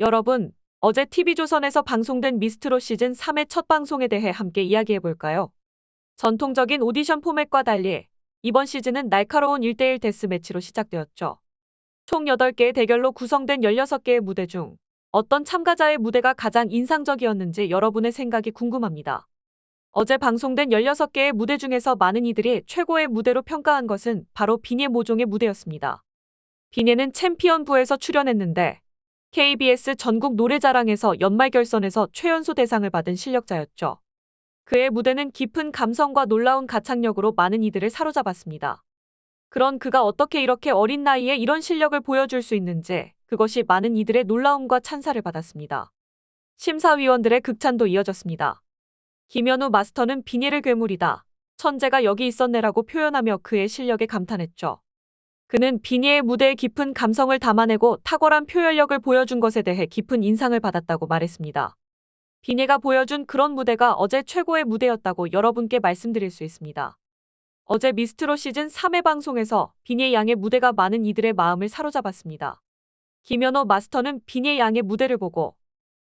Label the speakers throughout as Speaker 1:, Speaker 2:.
Speaker 1: 여러분, 어제 TV조선에서 방송된 미스트롯 시즌 3의 첫 방송에 대해 함께 이야기해볼까요? 전통적인 오디션 포맷과 달리 이번 시즌은 날카로운 1대1 데스매치로 시작되었죠. 총 8개의 대결로 구성된 16개의 무대 중 어떤 참가자의 무대가 가장 인상적이었는지 여러분의 생각이 궁금합니다. 어제 방송된 16개의 무대 중에서 많은 이들이 최고의 무대로 평가한 것은 바로 비니의 모종의 무대였습니다. 비니는 챔피언부에서 출연했는데 KBS 전국 노래자랑에서 연말 결선에서 최연소 대상을 받은 실력자였죠. 그의 무대는 깊은 감성과 놀라운 가창력으로 많은 이들을 사로잡았습니다. 그런 그가 어떻게 이렇게 어린 나이에 이런 실력을 보여줄 수 있는지 그것이 많은 이들의 놀라움과 찬사를 받았습니다. 심사위원들의 극찬도 이어졌습니다. 김현우 마스터는 비닐을 괴물이다. 천재가 여기 있었네라고 표현하며 그의 실력에 감탄했죠. 그는 비니의 무대에 깊은 감성을 담아내고 탁월한 표현력을 보여준 것에 대해 깊은 인상을 받았다고 말했습니다. 비니가 보여준 그런 무대가 어제 최고의 무대였다고 여러분께 말씀드릴 수 있습니다. 어제 미스트로 시즌 3회 방송에서 비니의 양의 무대가 많은 이들의 마음을 사로잡았습니다. 김현호 마스터는 비니의 양의 무대를 보고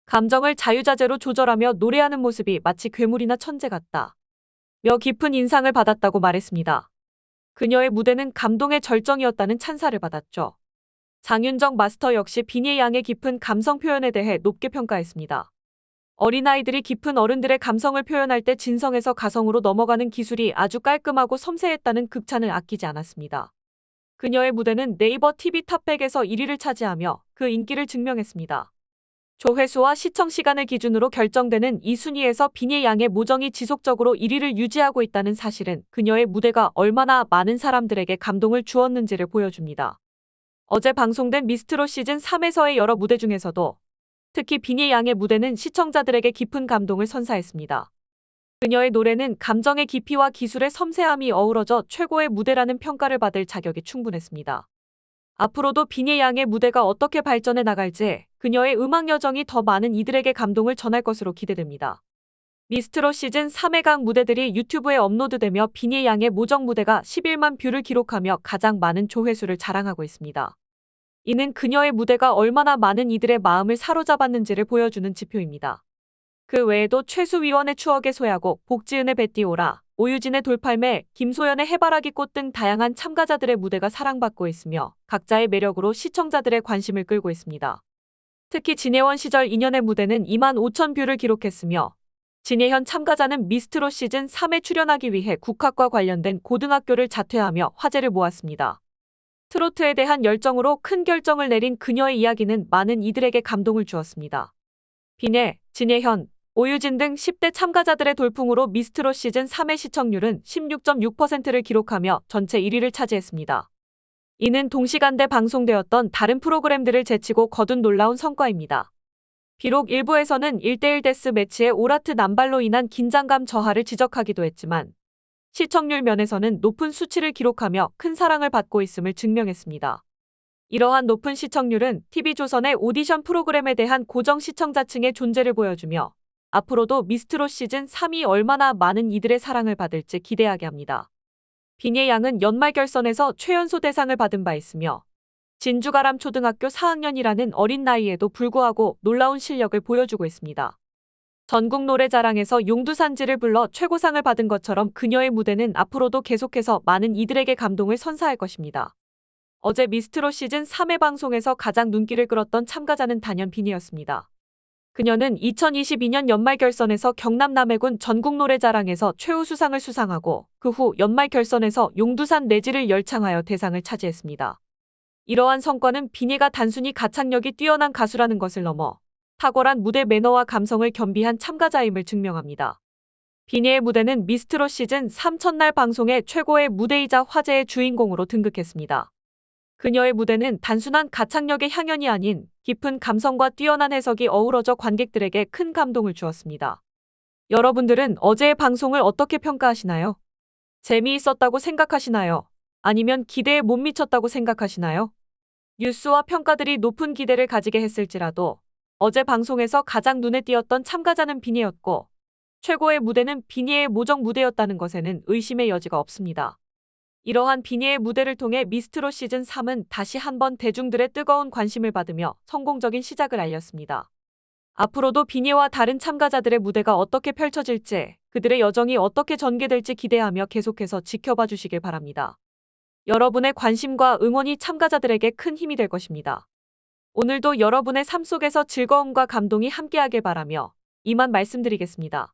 Speaker 1: 감정을 자유자재로 조절하며 노래하는 모습이 마치 괴물이나 천재 같다. 며 깊은 인상을 받았다고 말했습니다. 그녀의 무대는 감동의 절정이었다는 찬사를 받았죠. 장윤정 마스터 역시 비니의 양의 깊은 감성 표현에 대해 높게 평가했습니다. 어린아이들이 깊은 어른들의 감성을 표현할 때 진성에서 가성으로 넘어가는 기술이 아주 깔끔하고 섬세했다는 극찬을 아끼지 않았습니다. 그녀의 무대는 네이버 TV 탑100에서 1위를 차지하며 그 인기를 증명했습니다. 조회수와 시청 시간을 기준으로 결정되는 이 순위에서 비니의 양의 모정이 지속적으로 1위를 유지하고 있다는 사실은 그녀의 무대가 얼마나 많은 사람들에게 감동을 주었는지를 보여줍니다. 어제 방송된 미스트로 시즌 3에서의 여러 무대 중에서도 특히 비니의 양의 무대는 시청자들에게 깊은 감동을 선사했습니다. 그녀의 노래는 감정의 깊이와 기술의 섬세함이 어우러져 최고의 무대라는 평가를 받을 자격이 충분했습니다. 앞으로도 비니의 양의 무대가 어떻게 발전해 나갈지 그녀의 음악 여정이 더 많은 이들에게 감동을 전할 것으로 기대됩니다. 미스트롯 시즌 3회 각 무대들이 유튜브에 업로드되며 비니의 양의 모정 무대가 11만 뷰를 기록하며 가장 많은 조회수를 자랑하고 있습니다. 이는 그녀의 무대가 얼마나 많은 이들의 마음을 사로잡았는지를 보여주는 지표입니다. 그 외에도 최수위원의 추억의 소야곡, 복지은의 베띠오라, 오유진의 돌팔매, 김소연의 해바라기 꽃 등 다양한 참가자들의 무대가 사랑받고 있으며 각자의 매력으로 시청자들의 관심을 끌고 있습니다. 특히 진혜원 시절 2년의 무대는 2만 5천 뷰를 기록했으며 진혜현 참가자는 미스트롯 시즌 3에 출연하기 위해 국학과 관련된 고등학교를 자퇴하며 화제를 모았습니다. 트로트에 대한 열정으로 큰 결정을 내린 그녀의 이야기는 많은 이들에게 감동을 주었습니다. 비네, 진혜현, 오유진 등 10대 참가자들의 돌풍으로 미스트롯 시즌 3의 시청률은 16.6%를 기록하며 전체 1위를 차지했습니다. 이는 동시간대 방송되었던 다른 프로그램들을 제치고 거둔 놀라운 성과입니다. 비록 일부에서는 1대1 데스 매치의 오라트 남발로 인한 긴장감 저하를 지적하기도 했지만 시청률 면에서는 높은 수치를 기록하며 큰 사랑을 받고 있음을 증명했습니다. 이러한 높은 시청률은 TV조선의 오디션 프로그램에 대한 고정 시청자층의 존재를 보여주며 앞으로도 미스트롯 시즌 3이 얼마나 많은 이들의 사랑을 받을지 기대하게 합니다. 비니의 양은 연말 결선에서 최연소 대상을 받은 바 있으며 진주가람 초등학교 4학년이라는 어린 나이에도 불구하고 놀라운 실력을 보여주고 있습니다. 전국 노래자랑에서 용두산지를 불러 최고상을 받은 것처럼 그녀의 무대는 앞으로도 계속해서 많은 이들에게 감동을 선사할 것입니다. 어제 미스트롯 시즌 3회 방송에서 가장 눈길을 끌었던 참가자는 단연 비니였습니다. 그녀는 2022년 연말 결선에서 경남 남해군 전국 노래자랑에서 최우수상을 수상하고 그 후 연말 결선에서 용두산 내지를 열창하여 대상을 차지했습니다. 이러한 성과는 비니가 단순히 가창력이 뛰어난 가수라는 것을 넘어 탁월한 무대 매너와 감성을 겸비한 참가자임을 증명합니다. 비니의 무대는 미스트롯 시즌 3 첫날 방송의 최고의 무대이자 화제의 주인공으로 등극했습니다. 그녀의 무대는 단순한 가창력의 향연이 아닌 깊은 감성과 뛰어난 해석이 어우러져 관객들에게 큰 감동을 주었습니다. 여러분들은 어제의 방송을 어떻게 평가하시나요? 재미있었다고 생각하시나요? 아니면 기대에 못 미쳤다고 생각하시나요? 뉴스와 평가들이 높은 기대를 가지게 했을지라도 어제 방송에서 가장 눈에 띄었던 참가자는 비니였고 최고의 무대는 비니의 모정 무대였다는 것에는 의심의 여지가 없습니다. 이러한 비니의 무대를 통해 미스트롯 시즌 3은 다시 한번 대중들의 뜨거운 관심을 받으며 성공적인 시작을 알렸습니다. 앞으로도 비니와 다른 참가자들의 무대가 어떻게 펼쳐질지, 그들의 여정이 어떻게 전개될지 기대하며 계속해서 지켜봐 주시길 바랍니다. 여러분의 관심과 응원이 참가자들에게 큰 힘이 될 것입니다. 오늘도 여러분의 삶 속에서 즐거움과 감동이 함께하길 바라며 이만 말씀드리겠습니다.